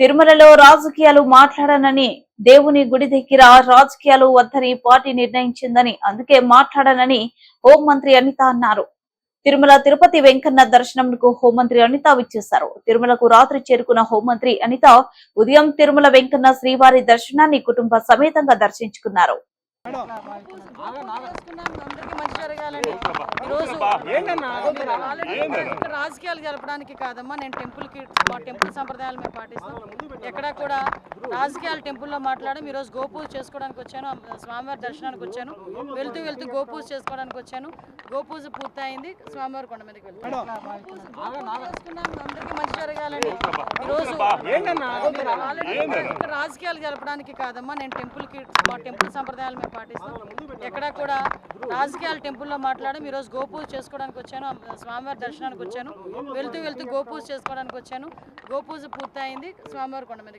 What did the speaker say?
తిరుమలలో రాజకీయాలు మాట్లాడనని దేవుని గుడి దగ్గర రాజకీయాలు వద్దని పార్టీ నిర్ణయించిందని అందుకే మాట్లాడనని హోంమంత్రి అనిత అన్నారు. తిరుమల తిరుపతి వెంకన్న దర్శనంకు హోంమంత్రి అనిత విచ్చేశారు. తిరుమలకు రాత్రి చేరుకున్న హోంమంత్రి అనిత ఉదయం తిరుమల వెంకన్న శ్రీవారి దర్శనాన్ని కుటుంబ సమేతంగా దర్శించుకున్నారు. ఈరోజు రాజకీయాలు జరపడానికి కాదమ్మా నేను టెంపుల్కి మా టెంపుల్ సంప్రదాయాలు మేము పాటిస్తాం. ఎక్కడా కూడా రాజకీయాలు టెంపుల్లో మాట్లాడడం ఈరోజు గోపూజ చేసుకోవడానికి వచ్చాను స్వామివారి దర్శనానికి వచ్చాను. వెళ్తూ వెళ్తూ గోపూజ చేసుకోవడానికి వచ్చాను. గోపూజ పూర్తయింది స్వామివారి కొండ మీదకి వెళ్తాను. అందరికీ మంచి జరగాలని. ఈరోజు రాజకీయాలు జరపడానికి కాదమ్మా నేను టెంపుల్కి మా టెంపుల్ సంప్రదాయాలు మేము పాటిస్తాం. ఎక్కడా కూడా రాజకీయాలు టెంపుల్లో మాట్లాడడం ఈరోజు గోపూజ చేసుకోవడానికి వచ్చాను స్వామివారి దర్శనానికి వచ్చాను. వెళ్తూ వెళ్తూ గోపూజ చేసుకోవడానికి వచ్చాను. గోపూజ పూర్తయింది స్వామివారి కొండ మీదకి